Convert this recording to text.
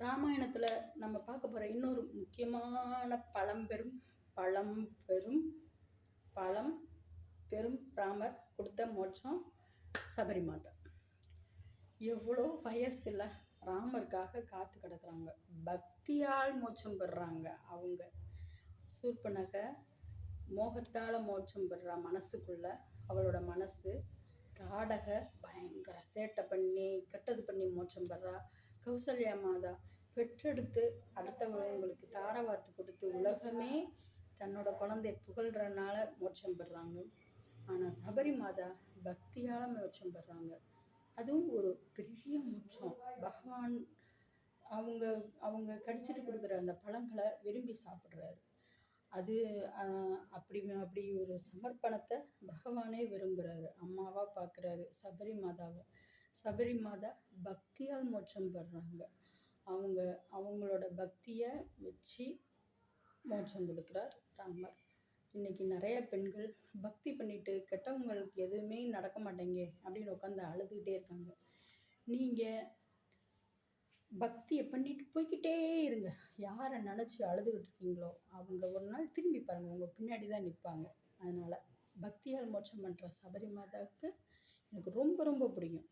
ராமாயணத்தில் நம்ம பார்க்க போகிற இன்னொரு முக்கியமான பழம்பெரும் பழம்பெரும் பழம் பெரும் ராமர் கொடுத்த மோட்சம் சபரிமாதா எவ்வளோ வயசில் ராமருக்காக காத்து கிடக்குறாங்க. பக்தியால் மோட்சம் பெறுறாங்க அவங்க. சூர்பனக மோகத்தால் மோட்சம் பெறுற மனசுக்குள்ள அவளோட மனசு தாடக பயங்கர சேட்டை பண்ணி கெட்டது பண்ணி மோட்சம் பெறா. கௌசல்யா மாதா பெற்றெடுத்து அடுத்தவங்களுக்கு தார வார்த்து கொடுத்து உலகமே தன்னோட குழந்தை புகழ்கிறனால மோட்சம் பெறாங்க ஆனால் சபரி மாதா பக்தியால் மோட்சம் பெறாங்க அதுவும் ஒரு பெரிய மோட்சம். பகவான் அவங்க அவங்க கடிச்சிட்டு கொடுக்குற அந்த பழங்களை விரும்பி சாப்பிட்றாரு. அது அப்படி அப்படி ஒரு சமர்ப்பணத்தை பகவானே விரும்புகிறாரு அம்மாவாக பார்க்குறாரு சபரி மாதாவை. சபரி மாதா பக்தியால் மோட்சம் பெறுறாங்க அவங்க அவங்களோட பக்தியை வச்சு மோட்சம் கொடுக்குறார் ராமர். இன்றைக்கி நிறைய பெண்கள் பக்தி பண்ணிட்டு கெட்டவங்களுக்கு எதுவுமே நடக்க மாட்டேங்க அப்படின்னு உட்காந்து அழுதுகிட்டே இருக்காங்க. நீங்கள் பக்தியை பண்ணிட்டு போய்கிட்டே இருங்க. யாரை நினச்சி அழுதுகிட்டு இருக்கீங்களோ அவங்க ஒரு நாள் திரும்பி பாருங்கள் உங்கள் பின்னாடி தான் நிற்பாங்க அதனால் பக்தியால் மோட்சம் பண்ணுற சபரி மாதாவுக்கு எனக்கு ரொம்ப ரொம்ப பிடிக்கும்.